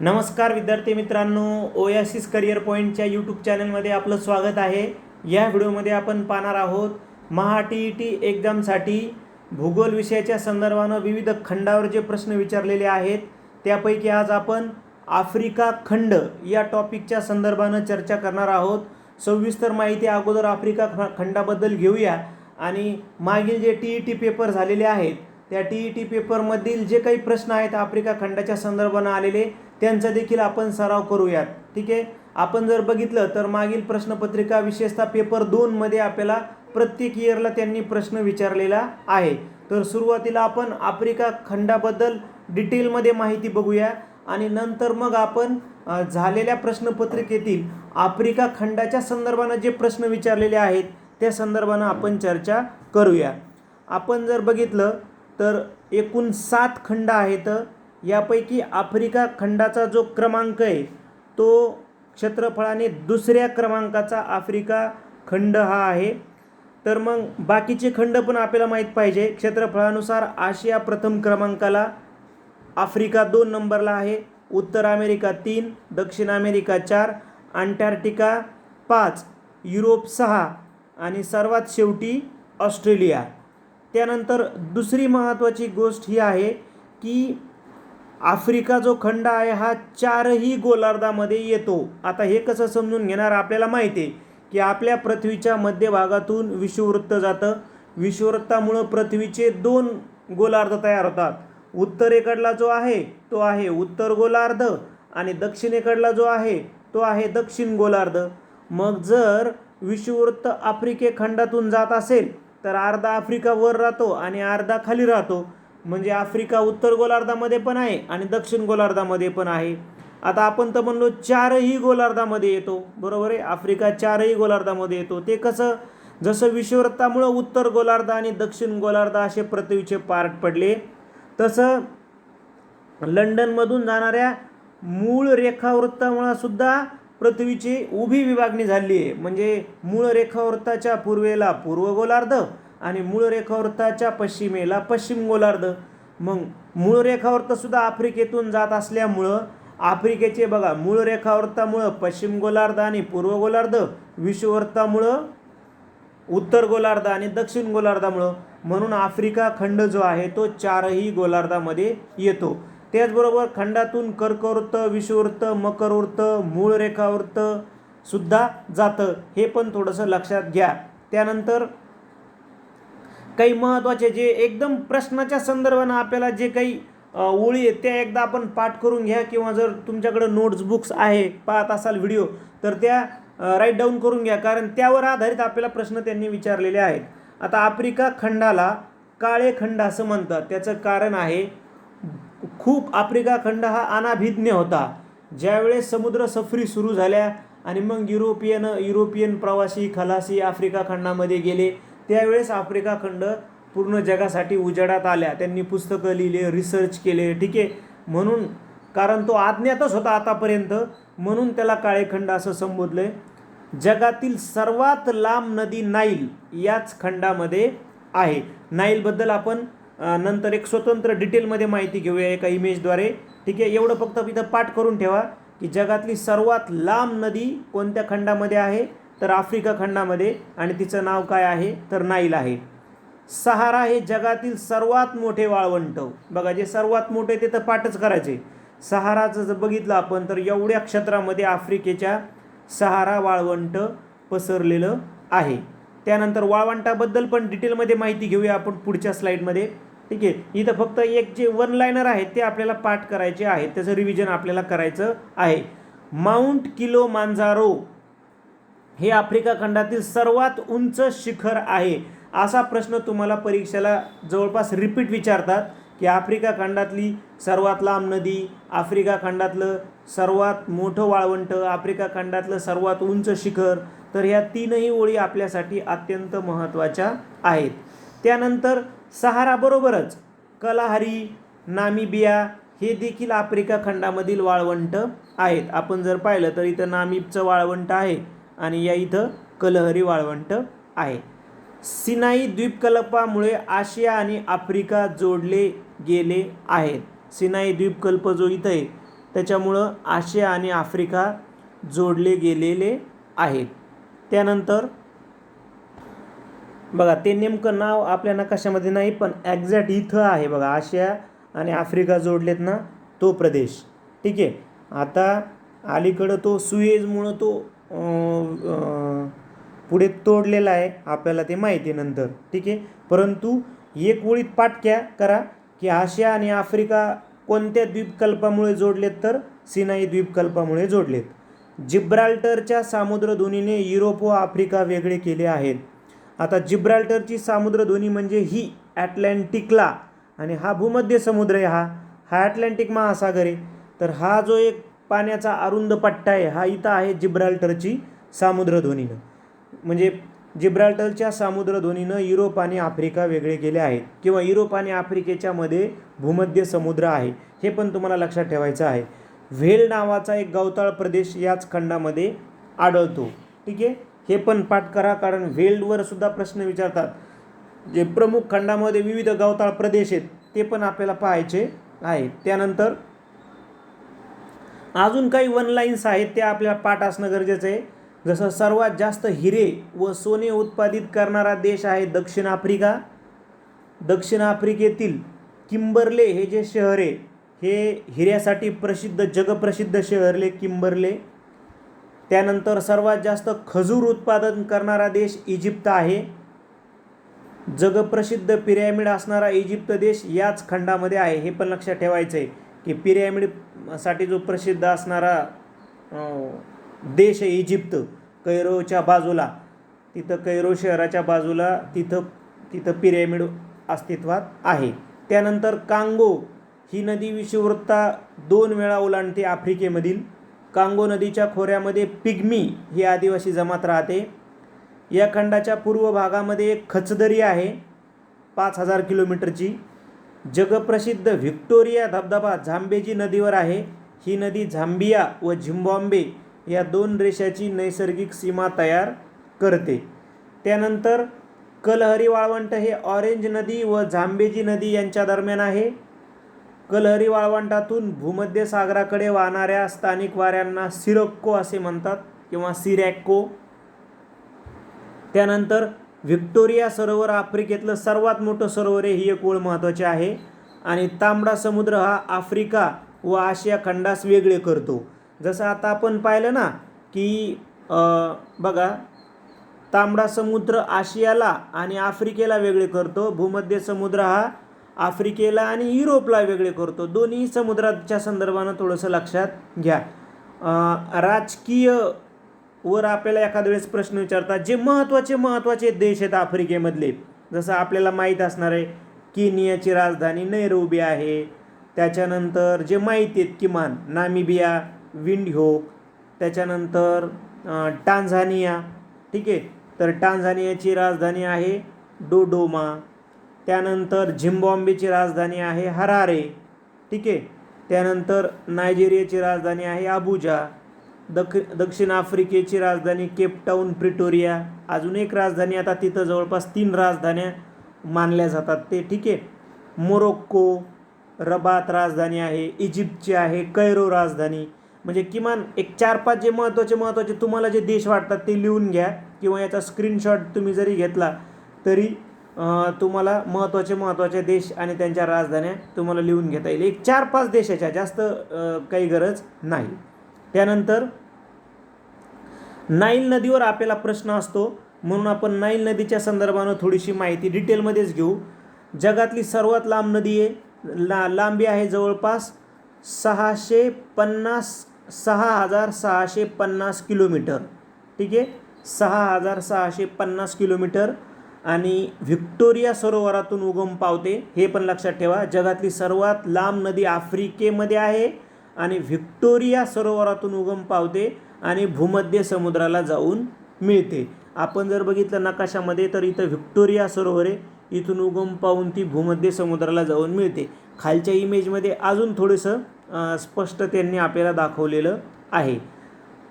नमस्कार विद्यार्थी मित्रांनो ओयासिस करिअर पॉईंटच्या यूट्यूब चॅनलमध्ये आपलं स्वागत आहे. या व्हिडिओमध्ये आपण पाहणार आहोत महा टी ई टी एक्झामसाठी भूगोल विषयाच्या संदर्भानं विविध खंडावर जे प्रश्न विचारलेले आहेत त्यापैकी आज आपण आफ्रिका खंड या टॉपिकच्या संदर्भानं चर्चा करणार आहोत. सविस्तर माहिती अगोदर आफ्रिका ख- खंडाबद्दल घेऊया. आणि मागील जे टी ई टी पेपर झालेले आहेत त्या टी ई टी पेपरमधील जे काही प्रश्न आहेत आफ्रिका खंडाच्या संदर्भानं आलेले त्यांचा देखील आपण सराव करूयात. ठीक आहे? आपण जर बघितलं तर मागील प्रश्नपत्रिका विशेषतः पेपर दोनमध्ये आपल्याला प्रत्येक इयरला त्यांनी प्रश्न विचारलेला आहे. तर सुरुवातीला आपण आफ्रिका खंडाबद्दल डिटेलमध्ये माहिती बघूया आणि नंतर मग आपण झालेल्या प्रश्नपत्रिकेतील आफ्रिका खंडाच्या संदर्भानं जे प्रश्न विचारलेले आहेत त्या संदर्भानं आपण चर्चा करूया. आपण जर बघितलं तर एकूण सात खंड आहेत. यापैकी आफ्रिका खंडाचा जो क्रमांक आहे तो क्षेत्रफळाने दुसऱ्या क्रमांकाचा आफ्रिका खंड हा आहे. तर मग बाकीचे खंड पण आपल्याला माहीत पाहिजे. क्षेत्रफळानुसार आशिया प्रथम क्रमांकाला आफ्रिका दोन नंबरला आहे उत्तर अमेरिका तीन दक्षिण अमेरिका चार अंटार्क्टिका पाच युरोप सहा आणि सर्वात शेवटी ऑस्ट्रेलिया. त्यानंतर दुसरी महत्त्वाची गोष्ट ही आहे की आफ्रिका जो खंड आहे हा चारही गोलार्धामध्ये येतो. आता हे कसं समजून घेणार आपल्याला माहिती आहे की आपल्या पृथ्वीच्या मध्यभागातून विषुववृत्त जातं. विषुववृत्तामुळं पृथ्वीचे दोन गोलार्ध तयार होतात. उत्तरेकडला जो आहे तो आहे उत्तर गोलार्ध आणि दक्षिणेकडला जो आहे तो आहे दक्षिण गोलार्ध. मग जर विषुववृत्त आफ्रिके खंडातून जात असेल तर अर्धा आफ्रिका वर राहतो आणि अर्धा खाली राहतो. म्हणजे आफ्रिका उत्तर गोलार्धामध्ये पण आहे आणि दक्षिण गोलार्धामध्ये पण आहे. आता आपण तर म्हणलो चारही गोलार्धामध्ये येतो. बरोबर आहे? आफ्रिका चारही गोलार्धामध्ये येतो. ते कसं? जसं विषुववृत्तामुळं उत्तर गोलार्ध आणि दक्षिण गोलार्ध असे पृथ्वीचे पार्ट पडले तसं लंडनमधून जाणाऱ्या मूळ रेखावृत्तामुळं सुद्धा पृथ्वीची उभी विभागणी झाली आहे. म्हणजे मूळ रेखावृत्ताच्या पूर्वेला पूर्व गोलार्ध आणि मूळ रेखावृत्ताच्या पश्चिमेला पश्चिम गोलार्ध. मग मूळ रेखावृत्त सुद्धा आफ्रिकेतून जात असल्यामुळं आफ्रिकेचे बघा मूळ रेखावृत्तामुळं पश्चिम गोलार्ध आणि पूर्व गोलार्ध विषुववृत्तामुळं उत्तर गोलार्ध आणि दक्षिण गोलार्धामुळं. म्हणून आफ्रिका खंड जो आहे तो चारही गोलार्धामध्ये येतो. त्याचबरोबर खंडातून कर्कवृत्त विषुववृत्त मकरवृत्त मूळ रेखावृत्त सुद्धा जातं. हे पण थोडंसं लक्षात घ्या. त्यानंतर काही महत्त्वाचे जे एकदम प्रश्नाच्या संदर्भानं आपल्याला जे काही ओळी आहेत त्या एकदा आपण पाठ करून घ्या किंवा जर तुमच्याकडं नोट्स बुक्स आहे पाहत असाल व्हिडिओ तर त्या राईट डाऊन करून घ्या. कारण त्यावर आधारित आपल्याला प्रश्न त्यांनी विचारलेले आहेत. आता आफ्रिका खंडाला काळे खंड असं म्हणतात. त्याचं कारण आहे खूप आफ्रिका खंड हा अनाभिज्ञ होता. ज्यावेळेस समुद्र सफरी सुरू झाल्या आणि मग युरोपियन युरोपियन प्रवासी खलासी आफ्रिका खंडामध्ये गेले त्यावेळेस आफ्रिका खंड पूर्ण जगासाठी उजाडात आल्या. त्यांनी पुस्तकं लिहिले रिसर्च केले ठीक आहे. म्हणून कारण तो आज्ञातच होता आतापर्यंत म्हणून त्याला काळेखंड असं संबोधलं आहे जगातील सर्वात लांब नदी नाईल याच खंडामध्ये आहे. नाईलबद्दल आपण नंतर एक स्वतंत्र डिटेलमध्ये माहिती घेऊया एका इमेजद्वारे. ठीक आहे एवढं फक्त इथं पाठ करून ठेवा की जगातली सर्वात लांब नदी कोणत्या खंडामध्ये आहे? तर आफ्रिका खंडामध्ये. आणि तिचं नाव काय आहे? तर नाईल आहे. सहारा हे जगातील सर्वात मोठे वाळवंट. बघा जे सर्वात मोठे ते तर पाठच करायचे. सहाराचं जर बघितलं आपण तर एवढ्या क्षेत्रामध्ये आफ्रिकेच्या सहारा वाळवंट पसरलेलं आहे. त्यानंतर वाळवंटाबद्दल पण डिटेलमध्ये माहिती घेऊया आपण पुढच्या स्लाईडमध्ये ठीक आहे? इथं फक्त एक जे वन लाईनर आहेत ते आपल्याला पाठ करायचे आहेत. त्याचं रिव्हिजन आपल्याला करायचं आहे. Mount Kilimanjaro. हे आफ्रिका खंडातील सर्वात उंच शिखर आहे. असा प्रश्न तुम्हाला परीक्षेला जवळपास रिपीट विचारतात की आफ्रिका खंडातली सर्वात लांब नदी आफ्रिका खंडातलं सर्वात मोठं वाळवंट आफ्रिका खंडातलं सर्वात उंच शिखर तर ह्या तीनही ओळी आपल्यासाठी अत्यंत महत्त्वाच्या आहेत. त्यानंतर सहाराबरोबरच कलाहारी नामिबिया हे देखील आफ्रिका खंडामधील वाळवंट आहेत. आपण जर पाहिलं तर इथं नामिबचं वाळवंट आहे. आणि या इथं कलहरी वाळवंट आहे. सिनाई द्वीपकल्पामुळे आशिया आणि आफ्रिका जोडले गेले आहेत. सिनाई द्वीपकल्प जो इथं आहे त्याच्यामुळं आशिया आणि आफ्रिका जोडले गेलेले आहेत. त्यानंतर बघा ते नेमकं नाव आपल्या नकाशामध्ये नाही पण ॲक्झॅक्ट इथं आहे बघा आशिया आणि आफ्रिका जोडलेत ना तो प्रदेश. ठीक आहे? आता अलीकडं तो सुएजमुळं तो पुढे तोडलेला आहे आपल्याला ते माहिती आहे नंतर ठीक आहे? परंतु एक ओळीत पाठक्या करा की आशिया आणि आफ्रिका कोणत्या द्वीपकल्पामुळे जोडलेत तर? सिनाई द्वीपकल्पामुळे जोडलेत. जिब्राल्टरच्या सामुद्रधुनीने युरोप व आफ्रिका वेगळे केले आहेत. आता जिब्राल्टरची सामुद्रधुनी म्हणजे ही ॲटलांटिकला आणि हा भूमध्य समुद्र आहे हा. हा ॲटलांटिक महासागर. आहे तर हा जो एक पाण्याचा अरुंद पट्टा आहे हा इथं आहे जिब्राल्टरची सामुद्रधुनीनं म्हणजे जिब्राल्टरच्या सामुद्रध्वनीनं युरोप आणि आफ्रिका वेगळे केले आहेत. किंवा युरोप आणि आफ्रिकेच्या मध्ये भूमध्य समुद्र आहे हे पण तुम्हाला लक्षात ठेवायचं आहे. व्हेल नावाचा एक गवताळ प्रदेश याच खंडामध्ये आढळतो. ठीक आहे? हे पण पाठ करा कारण व्हेल्डवर सुद्धा प्रश्न विचारतात. जे प्रमुख खंडामध्ये विविध गवताळ प्रदेश आहेत ते पण आपल्याला पाहायचे आहे त्यानंतर अजून काही वन लाईन्स आहेत त्या आपल्याला पाठ असणं गरजेचं आहे. जसं सर्वात जास्त हिरे व सोने उत्पादित करणारा देश आहे दक्षिण आफ्रिका. दक्षिण आफ्रिकेतील किंबर्ले हे जे शहर आहे हे हिऱ्यासाठी प्रसिद्ध जगप्रसिद्ध शहरले किंबर्ले. त्यानंतर सर्वात जास्त खजूर उत्पादन करणारा देश इजिप्त आहे. जगप्रसिद्ध पिरॅमिड असणारा इजिप्त देश याच खंडामध्ये आहे हे पण लक्षात ठेवायचं आहे की पिरॅमिडसाठी जो प्रसिद्ध असणारा देश आहे इजिप्त कैरोच्या बाजूला. तिथं कैरो शहराच्या बाजूला तिथं तिथं पिरॅमिड अस्तित्वात आहे. त्यानंतर कांगो ही नदी विषुववृत्ता दोन वेळा ओलांडते आफ्रिकेमधील. कांगो नदीच्या खोऱ्यामध्ये पिग्मी ही आदिवासी जमात राहते. या खंडाच्या पूर्व भागामध्ये एक खचदरी आहे पाच हजार किलोमीटरची. जगप्रसिद्ध व्हिक्टोरिया धबधबा झांबेजी नदीवर आहे. ही नदी झांबिया व झिम्बॉम्बे या दोन रेषाची नैसर्गिक सीमा तयार करते. त्यानंतर कलहरी वाळवंट हे ऑरेंज नदी व झांबेजी नदी यांच्या दरम्यान आहे. कलहरी वाळवंटातून भूमध्य सागराकडे वाहणाऱ्या स्थानिक वाऱ्यांना सिरक्को असे म्हणतात किंवा सिरॅक्को. त्यानंतर व्हिक्टोरिया सरोवर आफ्रिकेतलं सर्वात मोठं सरोवर आहे ही एक ओळ महत्त्वाची आहे. आणि तांबडा समुद्र हा आफ्रिका व आशिया खंडास वेगळे करतो. जसं आता आपण पाहिलं ना की बघा तांबडा समुद्र आशियाला आणि आफ्रिकेला वेगळे करतो. भूमध्य समुद्र हा आफ्रिकेला आणि युरोपला वेगळे करतो. दोन्ही समुद्राच्या संदर्भानं थोडंसं लक्षात घ्या. राजकीय वर आपल्याला एखाद्या वेळेस प्रश्न विचारतात जे महत्त्वाचे महत्त्वाचे देश आहेत आफ्रिकेमधले. जसं आपल्याला माहीत असणार आहे केनियाची राजधानी नैरोबी आहे. त्याच्यानंतर जे माहिती आहेत किमान नामिबिया विंडहोक त्याच्यानंतर टांझानिया ठीक आहे? तर टांझानियाची राजधानी आहे डोडोमा. त्यानंतर झिम्बॉम्बेची राजधानी आहे हरारे ठीक आहे? त्यानंतर नायजेरियाची राजधानी आहे अबुजा दख दक्षिण आफ्रिकेची राजधानी केपटाऊन प्रिटोरिया. अजून एक राजधानी आता तिथं जवळपास तीन राजधान्या मानल्या जातात. ते ठीक आहे. मोरोक्को रबात राजधानी आहे इजिप्तची आहे कैरो राजधानी. म्हणजे किमान एक चार पाच जे महत्त्वाचे महत्त्वाचे तुम्हाला जे देश वाटतात ते लिहून घ्या किंवा याचा स्क्रीनशॉट तुम्ही जरी घेतला तरी तुम्हाला महत्त्वाचे महत्त्वाचे देश आणि त्यांच्या राजधान्या तुम्हाला लिहून घेता येईल. एक चार पाच देशाच्या जास्त काही गरज नाही. त्यानंतर नाईल नदीवर आपल्याला प्रश्न असतो म्हणून आपण नाईल नदीच्या संदर्भानं थोडीशी माहिती डिटेलमध्येच घेऊ. जगातली सर्वात लांब नदी आहे ला लांबी आहे जवळपास सहाशे पन्नास सहा हजार सहाशे पन्नास किलोमीटर. ठीक आहे? सहा हजार सहाशे पन्नास किलोमीटर. आणि व्हिक्टोरिया सरोवरातून उगम पावते हे पण लक्षात ठेवा. जगातली सर्वात लांब नदी आफ्रिकेमध्ये आहे. आणि व्हिक्टोरिया सरोवरातून उगम पावते आणि भूमध्य समुद्राला जाऊन मिळते. आपण जर बघितलं नकाशामध्ये तर इथं व्हिक्टोरिया सरोवर आहे. इथून उगम पाहून ती भूमध्य समुद्राला जाऊन मिळते. खालच्या इमेजमध्ये अजून थोडंसं स्पष्ट त्यांनी आपल्याला दाखवलेलं आहे.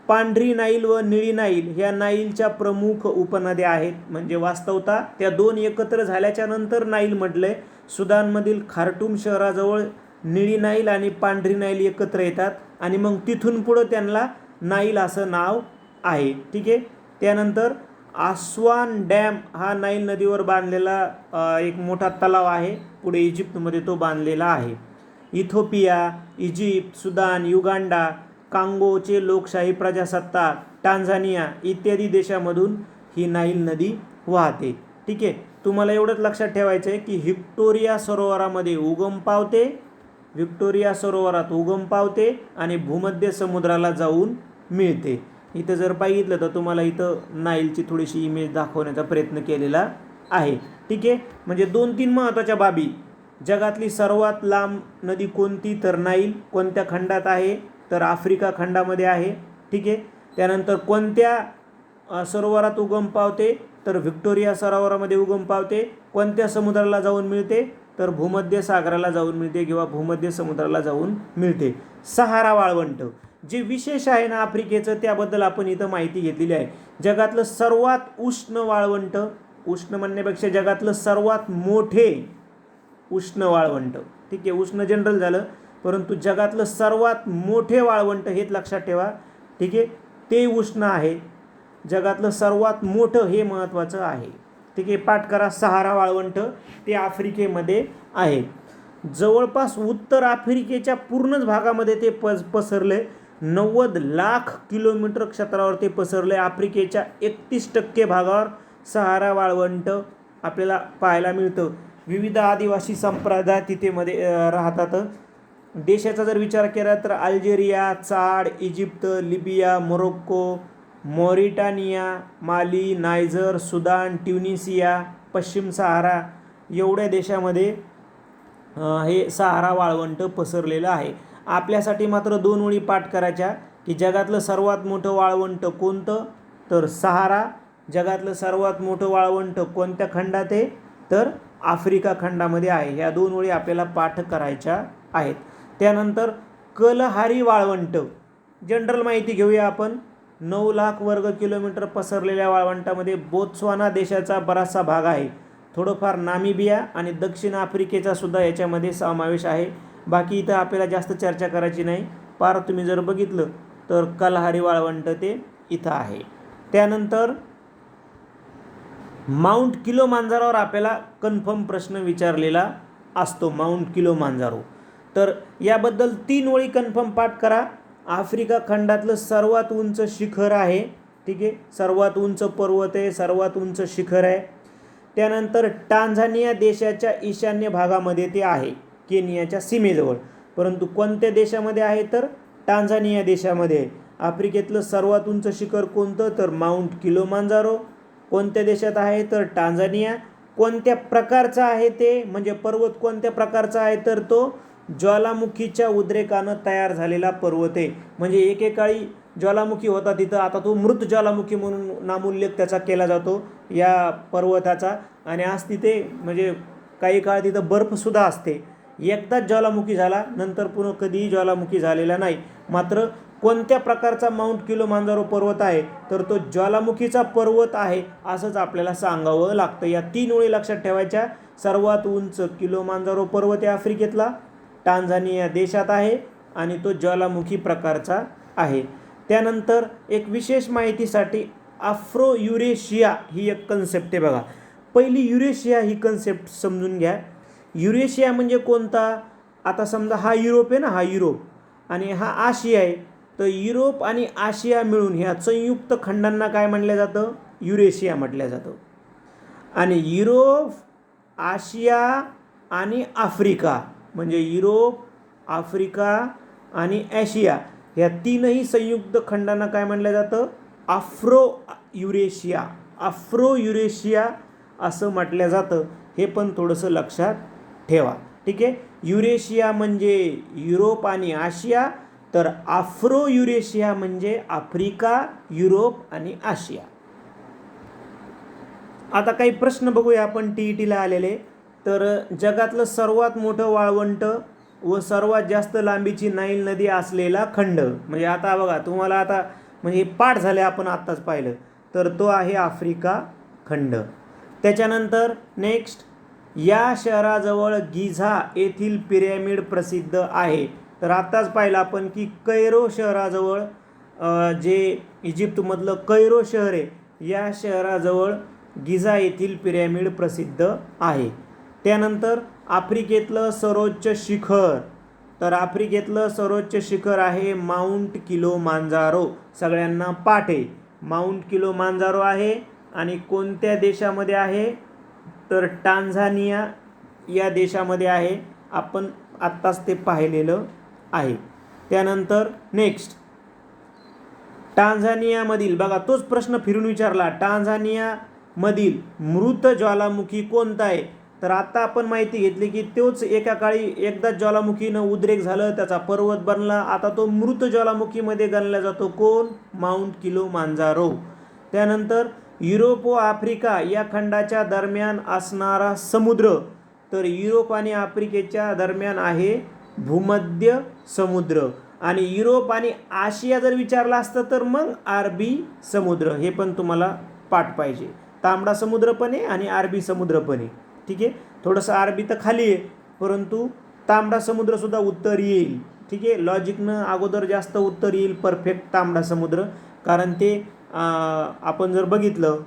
पांढरी नाईल व निळी नाईल ह्या नाईलच्या प्रमुख उपनद्या आहेत. म्हणजे वास्तवता त्या दोन एकत्र झाल्याच्यानंतर नाईल आहे सुदानमधील खार्टूम शहराजवळ निळी नाईल आणि पांढरी नाईल एकत्र येतात आणि मग तिथून पुढं त्यांना नाईल असं नाव आहे. ठीक आहे? त्यानंतर आस्वान डॅम हा नाईल नदीवर बांधलेला एक मोठा तलाव आहे. पुढे इजिप्तमध्ये तो बांधलेला आहे. इथोपिया इजिप्त सुदान युगांडा कांगोचे लोकशाही प्रजासत्ताक टांझानिया इत्यादी देशामधून ही नाईल नदी वाहते. ठीक आहे? तुम्हाला एवढंच लक्षात ठेवायचं आहे की व्हिक्टोरिया सरोवरामध्ये उगम पावते. व्हिक्टोरिया सरोवरात उगम पावते आणि भूमध्य समुद्राला जाऊन मिळते. इथं जर पाहिलं तर तुम्हाला इथं नाईलची थोडीशी इमेज दाखवण्याचा प्रयत्न केलेला आहे. ठीक आहे? म्हणजे दोन तीन महत्त्वाच्या बाबी. जगातली सर्वात लांब नदी कोणती? तर नाईल. कोणत्या खंडात आहे? तर आफ्रिका खंडामध्ये आहे. ठीक आहे? त्यानंतर कोणत्या सरोवरात उगम पावते? तर व्हिक्टोरिया सरोवरामध्ये उगम पावते. कोणत्या समुद्राला जाऊन मिळते? तर भूमध्य सागराला जाऊन मिळते किंवा भूमध्य समुद्राला जाऊन मिळते. सहारा वाळवंट. जे विशेष आहे ना आफ्रिकेचं त्याबद्दल आपण इथं माहिती घेतलेली आहे. जगातलं सर्वात उष्ण वाळवंट उष्ण म्हणण्यापेक्षा जगातलं सर्वात मोठे उष्ण वाळवंट. ठीक आहे उष्ण जनरल झालं परंतु जगातलं सर्वात मोठे वाळवंट हेच लक्षात ठेवा. ठीक आहे ते उष्ण आहे. जगातलं सर्वात मोठं हे महत्त्वाचं आहे. ठीक आहे? पाठ करा सहारा वाळवंट. ते आफ्रिकेमध्ये आहे. जवळपास उत्तर आफ्रिकेच्या पूर्णच भागामध्ये ते पस पसरले. नव्वद लाख किलोमीटर क्षेत्रावर ते पसरले. आफ्रिकेच्या एकतीस टक्के भागावर सहारा वाळवंट आपल्याला पाहायला मिळतं. विविध आदिवासी संप्रदाय तिथे मध्ये राहतात. देशाचा जर विचार केला तर Algeria Chad Egypt Libya Morocco Mauritania Mali Niger Sudan Tunisia पश्चिम सहारा एवढ्या देशामध्ये हे सहारा वाळवंट पसरलेलं आहे. आपल्यासाठी मात्र दोन ओळी पाठ करायच्या की जगातलं सर्वात मोठं वाळवंट कोणतं? तर सहारा. जगातलं सर्वात मोठं वाळवंट कोणत्या खंडात आहे? तर आफ्रिका खंडामध्ये आहे. ह्या दोन ओळी आपल्याला पाठ करायच्या आहेत. त्यानंतर कलहारी वाळवंट. जनरल माहिती घेऊया आपण. नऊ लाख वर्ग किलोमीटर पसरलेल्या वाळवंटामध्ये बोत्स्वाना देशाचा बराचसा भाग आहे. थोडंफार नामिबिया आणि दक्षिण आफ्रिकेचा सुद्धा याच्यामध्ये समावेश आहे. बाकी इथं आपल्याला जास्त चर्चा करायची नाही. पार तुम्ही जर बघितलं तर कलहारी वाळवंट ते इथं आहे. त्यानंतर माउंट किलो मांजारावर आपल्याला कन्फर्म प्रश्न विचारलेला असतो माउंट किलो मांजारो. तर याबद्दल तीन ओळी कन्फर्म पाठ करा. आफ्रिका खंडातलं सर्वात उंच शिखर आहे. ठीक आहे? सर्वात उंच पर्वत आहे सर्वात उंच शिखर आहे. त्यानंतर टांझानिया देशाच्या ईशान्य भागामध्ये ते आहे केनियाच्या सीमेजवळ. परंतु कोणत्या देशामध्ये आहे तर? टांझानिया देशामध्ये. आहे आफ्रिकेतलं सर्वात उंच शिखर कोणतं? तर माउंट किलोमांजारो. कोणत्या देशात आहे तर? टांझानिया. कोणत्या प्रकारचा आहे ते? म्हणजे पर्वत कोणत्या प्रकारचा आहे तर तो? ज्वालामुखीच्या उद्रेकानं तयार झालेला पर्वत. आहे म्हणजे एकेकाळी ज्वालामुखी होता तिथं. आता तो मृत ज्वालामुखी म्हणून नामोल्लेख त्याचा केला जातो या पर्वताचा. आणि आज तिथे म्हणजे काही काळ तिथं बर्फसुद्धा असते. एकदाच ज्वालामुखी झाला नंतर पुन्हा कधीही ज्वालामुखी झालेला नाही. मात्र कोणत्या प्रकारचा माउंट किलो मांजारो पर्वत आहे तर तो ज्वालामुखीचा पर्वत आहे असंच आपल्याला सांगावं लागतं. या तीन ओळी लक्षात ठेवायच्या. सर्वात उंच किलो मांजारो पर्वत आहे आफ्रिकेतला. टांझानिया देशात आहे आणि तो ज्वालामुखी प्रकारचा आहे. त्यानंतर एक विशेष माहितीसाठी आफ्रो युरेशिया ही एक कन्सेप्ट आहे बघा. पहिली युरेशिया ही कन्सेप्ट समजून घ्या. युरेशिया म्हणजे कोणता? आता समजा हा युरोप आहे ना हा युरोप. आणि हा आशिया आहे. तर युरोप आणि आशिया मिळून ह्या संयुक्त खंडांना काय म्हटलं जातं? युरेशिया म्हटलं जातं. आणि युरोप आशिया आणि आफ्रिका म्हणजे युरोप आफ्रिका आणि ॲशिया ह्या तीनही संयुक्त खंडांना काय म्हटलं जातं? Afro Eurasia. आफ्रो युरेशिया असं म्हटलं जातं. हे पण थोडंसं लक्षात ठेवा. ठीक आहे? युरेशिया म्हणजे युरोप आणि आशिया तर आफ्रो युरेशिया म्हणजे आफ्रिका युरोप आणि आशिया आता काही प्रश्न बघूया आपण टी ई टीला आलेले. तर जगातलं सर्वात मोठं वाळवंट व सर्वात जास्त लांबीची नाईल नदी असलेला खंड. म्हणजे आता बघा तुम्हाला आता म्हणजे पाठ झाले आपण आत्ताच पाहिलं. तर तो आहे आफ्रिका खंड. त्याच्यानंतर नेक्स्ट या शहराजवळ गिझा येथील पिरॅमिड प्रसिद्ध आहे. तर आत्ताच पाहिलं आपण की कैरो शहराजवळ जे इजिप्तमधलं कैरो शहर आहे या शहराजवळ गिझा येथील पिरॅमिड प्रसिद्ध आहे. त्यानंतर आफ्रिकेतलं सर्वोच्च शिखर. तर आफ्रिकेतलं सर्वोच्च शिखर आहे माउंट किलो मांजारो सगळ्यांना पाठ आहे माउंट किलो मांजारो आहे आणि कोणत्या देशामध्ये आहे? तर टांझानिया या देशामध्ये आहे. आपण आत्ताच ते पाहिलेलं आहे. त्यानंतर नेक्स्ट. टांझानियामधील बघा तोच प्रश्न फिरून विचारला. टांझानियामधील मृत ज्वालामुखी कोणता आहे? तर आता आपण माहिती घेतली की तोच एका काळी एकदाच ज्वालामुखीनं उद्रेक झालं त्याचा पर्वत बनला. आता तो मृत ज्वालामुखीमध्ये गणला जातो. कोण? Mount Kilimanjaro. त्यानंतर युरोप व आफ्रिका या खंडाच्या दरम्यान असणारा समुद्र. तर युरोप आणि आफ्रिकेच्या दरम्यान आहे भूमध्य समुद्र. आणि युरोप आणि आशिया जर विचारला असतं तर मग अरबी समुद्र. हे पण तुम्हाला पाठ पाहिजे. तांबडा समुद्र पण आहे आणि अरबी समुद्र पण आहे. ठीक आहे? थोडंसं अरबी तर खाली आहे परंतु तांबडा समुद्रसुद्धा उत्तर येईल. ठीक आहे? लॉजिकनं अगोदर जास्त उत्तर येईल परफेक्ट तांबडा समुद्र. कारण ते आपण जर बघितलं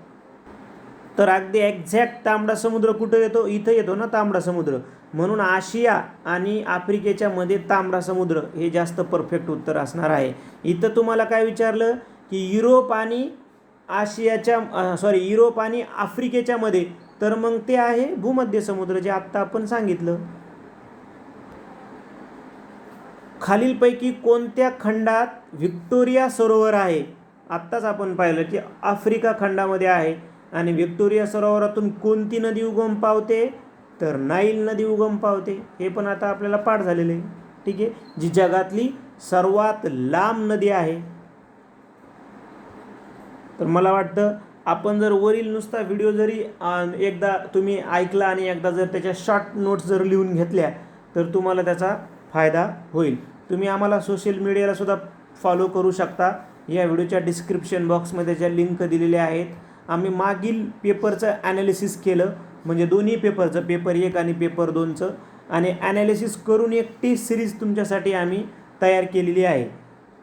तर अगदी एक्झॅक्ट तांबडा समुद्र कुठं येतो? इथं येतो ना तांबडा समुद्र. म्हणून आशिया आणि आफ्रिकेच्या मध्ये तांबडा समुद्र हे जास्त परफेक्ट उत्तर असणार आहे. इथं तुम्हाला काय विचारलं? की युरोप आणि आशियाच्या सॉरी युरोप आणि आफ्रिकेच्या मध्ये तर मग ते आहे भूमध्य समुद्र जे आत्ता आपण सांगितलं. खालीलपैकी कोणत्या खंडात व्हिक्टोरिया सरोवर आहे? आत्ताच आपण पाहिलं की आफ्रिका खंडामध्ये आहे आणि व्हिक्टोरिया सरोवरातून कोणती नदी उगम पावते? तर नाईल नदी उगम पावते. हे पण आता आपल्याला पाठ झालेले. आहे ठीक आहे? जी जगातली सर्वात लांब नदी आहे. तर मला वाटतं आपण जर वरील नुसता व्हिडिओ जरी एकदा तुम्ही ऐकला आणि एकदा जर त्याच्या शॉर्ट नोट्स जर लिहून घेतल्या तर तुम्हाला त्याचा फायदा होईल. तुम्ही आम्हाला सोशल मीडियाला सुद्धा फॉलो करू शकता. या व्हिडिओच्या डिस्क्रिप्शन बॉक्समध्ये ज्या लिंक दिलेल्या आहेत आम्ही मागील पेपरचं ॲनालिसिस केलं. म्हणजे दोन्ही पेपरचं पेपर एक आणि पेपर दोनचं. आणि ॲनालिसिस करून एक टेस्ट सिरीज तुमच्यासाठी आम्ही तयार केलेली आहे.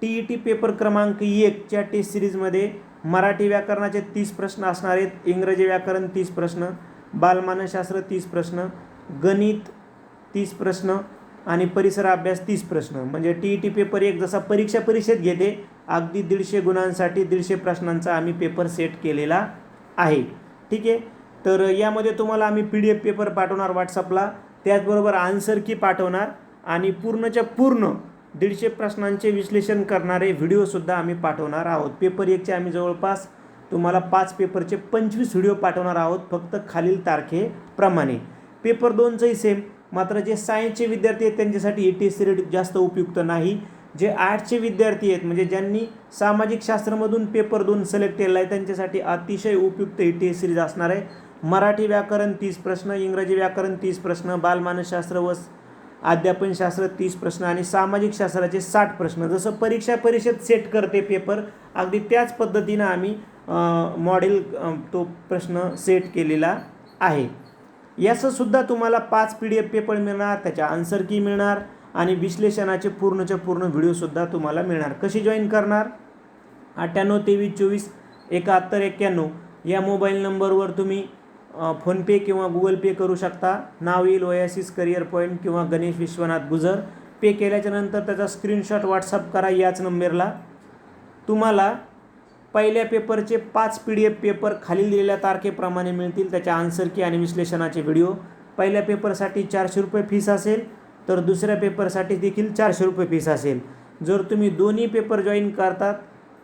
टी ई टी पेपर क्रमांक एकच्या टेस्ट सिरीजमध्ये मराठी व्याकरणाचे तीस प्रश्न असणार आहेत. इंग्रजी व्याकरण तीस प्रश्न बालमानसशास्त्र तीस प्रश्न गणित तीस प्रश्न आणि परिसर अभ्यास तीस प्रश्न. म्हणजे टी ई टी पेपर एक जसा परीक्षा परीक्षेत घेते अगदी दीडशे गुणांसाठी दीडशे प्रश्नांचा आम्ही पेपर सेट केलेला आहे. ठीक आहे? तर यामध्ये तुम्हाला आम्ही पी डी एफ पेपर पाठवणार व्हॉट्सअपला त्याचबरोबर आन्सर की पाठवणार आणि पूर्णच्या पूर्ण दीडशे प्रश्नांचे विश्लेषण करणारे व्हिडिओसुद्धा आम्ही पाठवणार आहोत. पेपर एकचे आम्ही जवळपास तुम्हाला पाच पेपरचे पंचवीस व्हिडिओ पाठवणार आहोत फक्त खालील तारखेप्रमाणे. पेपर दोनचंही सेम मात्र जे सायन्सचे विद्यार्थी आहेत त्यांच्यासाठी ए टी एस रेट जास्त उपयुक्त नाही. जे आर्ट्सचे विद्यार्थी आहेत म्हणजे ज्यांनी सामाजिक शास्त्रामधून पेपर दोन सिलेक्ट केलेला आहे त्यांच्यासाठी अतिशय उपयुक्त ए टी एस सिरीज असणार आहे. मराठी व्याकरण तीस प्रश्न इंग्रजी व्याकरण तीस प्रश्न बालमानसशास्त्र व अध्यापनशास्त्र तीस प्रश्न आणि सामाजिक शास्त्राचे साठ प्रश्न. जसं परीक्षा परिषद सेट करते पेपर अगदी त्याच पद्धतीनं आम्ही मॉडेल तो प्रश्न सेट केलेला आहे. याचंसुद्धा तुम्हाला पाच पी डी एफ पेपर मिळणार त्याच्या आन्सर की मिळणार आणि विश्लेषणाचे पूर्णच्या पूर्ण व्हिडिओसुद्धा तुम्हाला मिळणार. कशी जॉईन करणार? अठ्ठ्याण्णव तेवीस चोवीस एकाहत्तर एक्क्याण्णव. या मोबाईल नंबरवर तुम्ही फोनपे किंवा गुगल पे करू शकता. नाव येईल ओयासिस करिअर पॉईंट किंवा गणेश विश्वनाथ गुजर. पे केल्याच्यानंतर त्याचा स्क्रीनशॉट व्हॉट्सअप करा याच नंबरला. तुम्हाला पहिल्या पेपरचे पाच पी डी एफ पेपर खालील दिलेल्या तारखेप्रमाणे मिळतील त्याच्या आन्सर की आणि विश्लेषणाचे व्हिडिओ. पहिल्या पेपरसाठी चारशे रुपये फीस असेल तर दुसऱ्या पेपरसाठी देखील चारशे रुपये फीस असेल. जर तुम्ही दोन्ही पेपर जॉईन करतात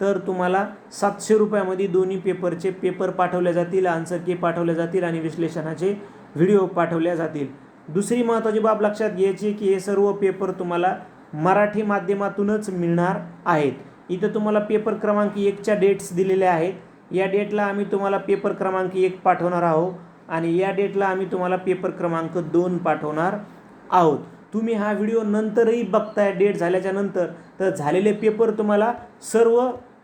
तर तुम्हाला सातशे रुपयामध्ये दोन्ही पेपरचे पेपर पाठवले जातील आन्सर की पाठवले जातील आणि विश्लेषणाचे व्हिडिओ पाठवल्या जातील. दुसरी महत्त्वाची बाब लक्षात घ्यायची की हे सर्व पेपर तुम्हाला मराठी माध्यमातूनच मिळणार आहेत. इथं तुम्हाला पेपर क्रमांक एकच्या डेट्स दिलेल्या आहेत. या डेटला आम्ही तुम्हाला पेपर क्रमांक एक पाठवणार आहोत आणि या डेटला आम्ही तुम्हाला पेपर क्रमांक दोन पाठवणार आहोत. तुम्ही हा व्हिडिओ नंतरही बघताय डेट झाल्याच्यानंतर तर झालेले पेपर तुम्हाला सर्व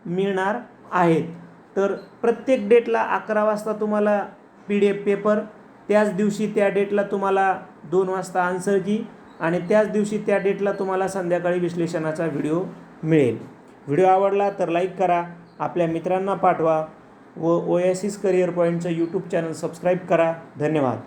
मिळणार आहेत. तर प्रत्येक डेटला अकरा वाजता तुम्हाला पी डी एफ पेपर त्याच दिवशी त्या डेटला तुम्हाला दोन वाजता आन्सरची आणि त्याच दिवशी त्या डेटला तुम्हाला संध्याकाळी विश्लेषणाचा व्हिडिओ मिळेल. व्हिडिओ आवडला तर लाईक करा आपल्या मित्रांना पाठवा व ओएसिस करिअर पॉईंटचं यूट्यूब चॅनल सबस्क्राईब करा. धन्यवाद.